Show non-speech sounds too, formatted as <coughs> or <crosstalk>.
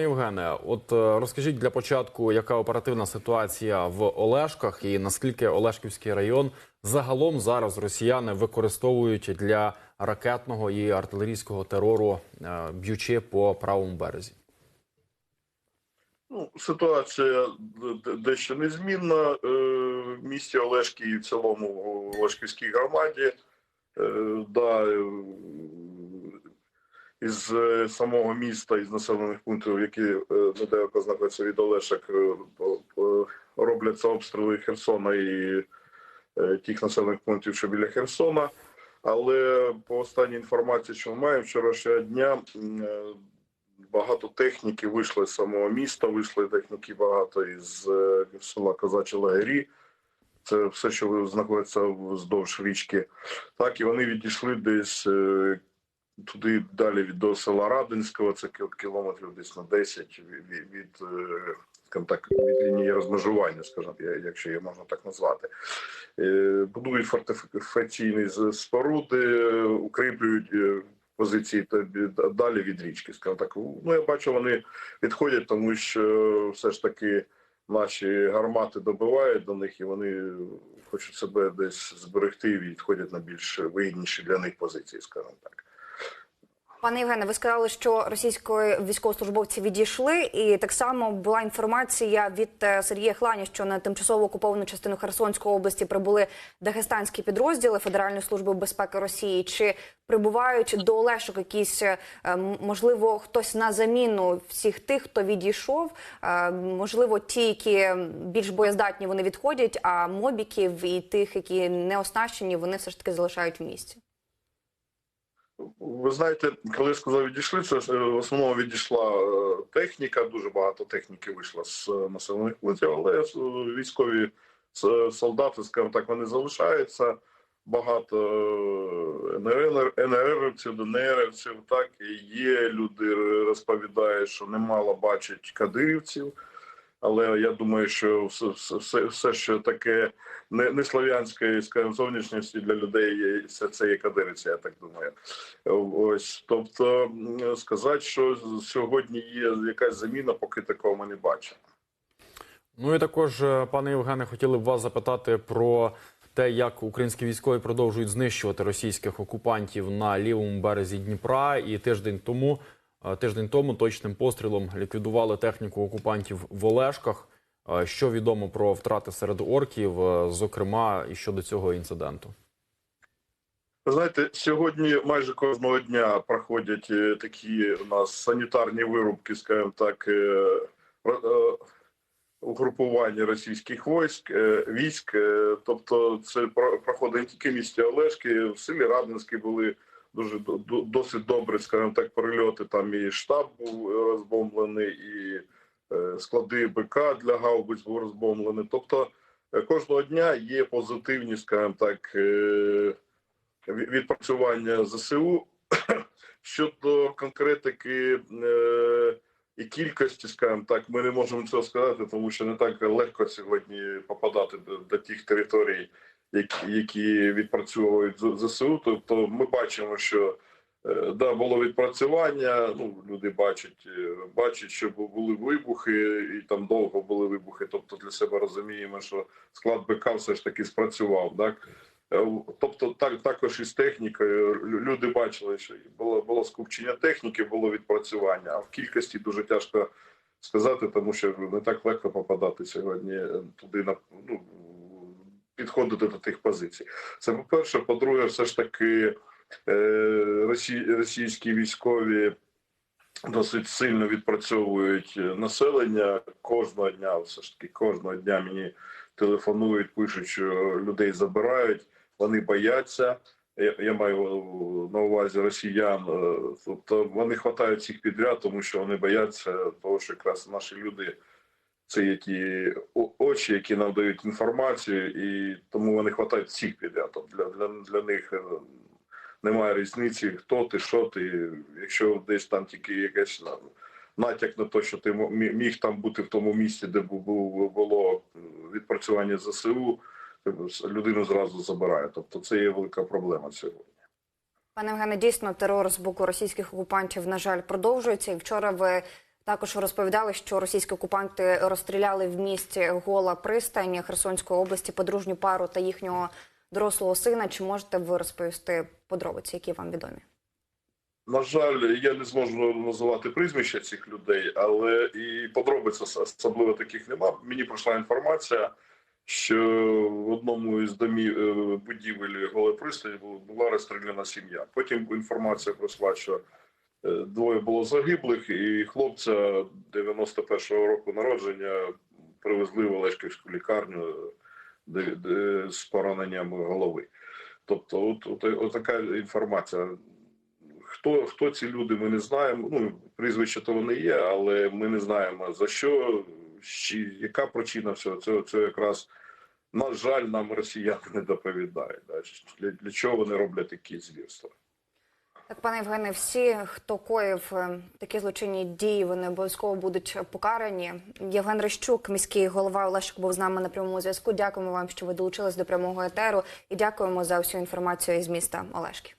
Євгене, от е, розкажіть для початку, яка оперативна ситуація в Олешках і наскільки Олешківський район загалом зараз росіяни використовують для ракетного і артилерійського терору, е, б'ючи по правому березі? Ну, ситуація дещо незмінна е, в місті Олешки і в цілому в Олешківській громаді. Да, із е, самого міста, із населених пунктів, які е, недалеко знаходяться від Олешок, е, робляться обстріли Херсона і тих населених пунктів, що біля Херсона. Але по останній інформації, що ми маємо вчорашнього дня, багато техніки вийшли з самого міста, вийшли техніки багато із села Козачі Лагері. Це все, що знаходиться вздовж річки. Так, і вони відійшли десь туди далі від до села Радинського, це кілометрів десь на 10 від, від, е, так, від лінії розмежування, скажімо, якщо її можна так назвати. Е, Будують фортифікаційні споруди, е, укріплюють позиції та далі від річки. Скажімо так, ну я бачу, вони відходять, тому що все ж таки наші гармати добивають до них, і вони хочуть себе десь зберегти і відходять на більш вигідніші для них позиції, скажімо так. Пане Євгене, ви сказали, що російські військовослужбовці відійшли, і так само була інформація від е, Сергія Хлані, що на тимчасово окуповану частину Херсонської області прибули дагестанські підрозділи Федеральної служби безпеки Росії. Чи прибувають до Олешок якісь е, можливо хтось на заміну всіх тих, хто відійшов? Е, Можливо, ті, які більш боєздатні, вони відходять, а мобіків і тих, які не оснащені, вони все ж таки залишають в місті. Ви знаєте, коли я сказав відійшли, це е, в основному відійшла е, техніка. Дуже багато техніки вийшло з е, населених пунктів, але військові солдати, скажімо так, вони залишаються. Багато НР, НРРівців, ДНРівців, так і є люди, розповідають, що немало бачать кадирівців. Але я думаю, що все, все- все, що таке не, не слов'янської скажімо, для людей є все це є кадириця, я так думаю. Ось тобто сказати, що сьогодні є якась заміна, поки такого ми не бачимо. Ну і також, е, пане Євгене, хотіли б вас запитати про те, як українські військові продовжують знищувати російських окупантів на лівому березі Дніпра. І тиждень тому, тиждень тому точним пострілом ліквідували техніку окупантів в Олешках. Е, Що відомо про втрати серед орків, е, зокрема, і щодо цього інциденту? Ви знаєте, сьогодні майже кожного дня проходять е, такі у нас санітарні вирубки, скажімо так, е, е, угрупування російських військ, е, військ. е, Тобто, це проходить не тільки місті Олешки, в селі Радинській були дуже до- до- досить добрі, скажімо так, перельоти. Там і штаб був розбомблений, і е, склади БК для гаубиць був розбомблений. Тобто е, кожного дня є позитивні, скажімо так. е, відпрацювання ЗСУ <coughs> щодо конкретики і кількості, скажімо так, ми не можемо цього сказати, тому що не так легко сьогодні попадати до, до тих територій, які, відпрацьовують ЗСУ. Тобто ми бачимо, що е, да, було відпрацювання. Ну люди бачать, е, бачать, що бу- були вибухи, і там довго були вибухи. Тобто для себе розуміємо, що склад БК все ж таки спрацював. Так Е, Тобто, так також із технікою Лю- люди бачили, що було було скупчення техніки, було відпрацювання. А в кількості дуже тяжко сказати, тому що не так легко попадати сьогодні туди на підходити до тих позицій. Це по перше. По-друге, все ж таки е, російські військові. Досить сильно відпрацьовують населення кожного дня. Все ж таки, кожного дня мені телефонують, пишуть, що людей забирають, вони бояться. Я, я маю на увазі росіян. е, Тобто вони хватають всіх підряд, тому що вони бояться того, що якраз наші люди це ті очі, які нам дають інформацію, і тому вони хватають всіх підряд. Для, для, для них е, немає різниці, хто ти, що ти. Якщо десь там тільки якась на- натяк на те, що ти міг там бути в тому місці, де бу- бу- було відпрацювання ЗСУ, людину зразу забирає. Тобто це є велика проблема сьогодні. Пане Євгене, дійсно терор з боку російських окупантів, на жаль, продовжується. І вчора ви Також розповідали, що російські окупанти розстріляли в місті Гола пристань Херсонської області подружню пару та їхнього дорослого сина. Чи можете ви розповісти подробиці, які вам відомі? На жаль, я не зможу називати прізвища цих людей, але і подробиць особливо таких нема. Мені прийшла інформація, що в одному із домів е, будівель Голої пристані була розстріляна сім'я. Потім інформація прийшла, що двоє було загиблих, і хлопця 91-го року народження привезли в Олешківську лікарню з пораненням голови. Тобто, от, от, от така інформація. Хто, хто ці люди, ми не знаємо. Ну, прізвища то вони є, але ми не знаємо за що, чи, яка причина всього цього. Це якраз, на жаль, нам росіяни не доповідають. Да? Для, для чого вони роблять такі звірства? Так, пане Євгене, всі, хто коїв е, такі злочинні дії, вони обов'язково будуть покарані. Євген Рищук, міський голова Олешик, був з нами на прямому зв'язку. Дякуємо вам, що ви долучились до прямого етеру, і дякуємо за всю інформацію із міста Олешки.